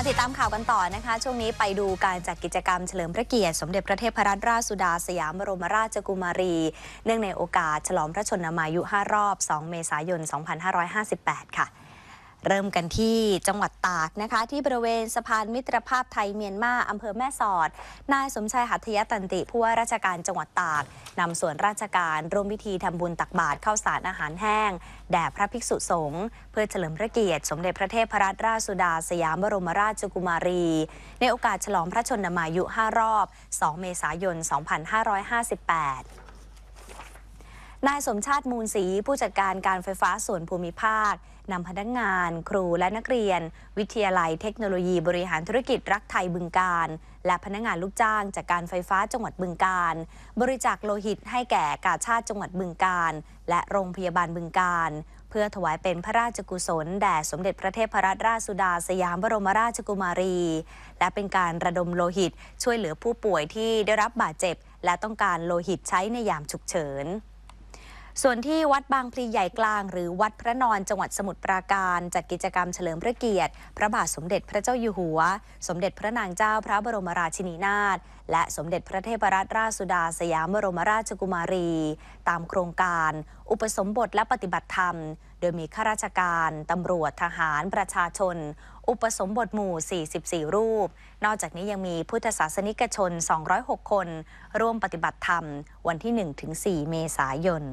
มาติดตามข่าวกันต่อนะคะ ช่วงนี้ไปดูการจัดกิจกรรมเฉลิมพระเกียรติ สมเด็จพระเทพรัตนราชสุดาสยามบรมราชกุมารี เนื่องในโอกาสฉลองพระชนมายุ 5 รอบ 2 เมษายน 2558 ค่ะ เริ่มกันที่จังหวัดตากนะคะ ที่บริเวณสะพานมิตรภาพไทยเมียนมาอำเภอแม่สอด นายสมชายหัตถยตันติผู้ว่าราชการจังหวัดตากนำส่วนราชการร่วมพิธีทำบุญตักบาตรข้าวสารอาหารแห้ง แด่พระภิกษุสงฆ์เพื่อเฉลิมพระเกียรติ สมเด็จพระเทพรัตนราชสุดาสยามบรมราชกุมารี ในโอกาสฉลองพระชนมายุ 5 รอบ 2 เมษายน 2558 นายสมชาติมูลศรีผู้จัดการการไฟฟ้าส่วนภูมิภาคนำพนักงาน ครูและนักเรียน วิทยาลัยเทคโนโลยีบริหารธุรกิจรักไทยบึงการ และพนักงานลูกจ้างจากการไฟฟ้าจังหวัดบึงการ บริจาคโลหิตให้แก่กาชาติจังหวัดบึงการ และโรงพยาบาลบึงการ เพื่อถวายเป็นพระราชกุศล แด่สมเด็จพระเทพรัตนราชสุดาสยามบรมราชกุมารี และเป็นการระดมโลหิตช่วยเหลือผู้ป่วยที่ได้รับบาดเจ็บ และต้องการโลหิตใช้ในยามฉุกเฉิน ส่วนที่วัดบางพลีใหญ่กลาง หรือวัดพระนอนจังหวัดสมุทรปราการ จัดกิจกรรมเฉลิมพระเกียรติ พระบาทสมเด็จพระเจ้าอยู่หัว สมเด็จพระนางเจ้าพระบรมราชินีนาถและสมเด็จพระเทพรัตนราชสุดาสยามบรมราชกุมารี ตามโครงการ อุปสมบทและปฏิบัติธรรม โดยมีข้าราชการ ตำรวจทหารประชาชน อุปสมบทหมู่ 44 รูป นอกจากนี้ยังมีพุทธศาสนิกชน 206 คน ร่วมปฏิบัติธรรม วันที่ 1-4 เมษายน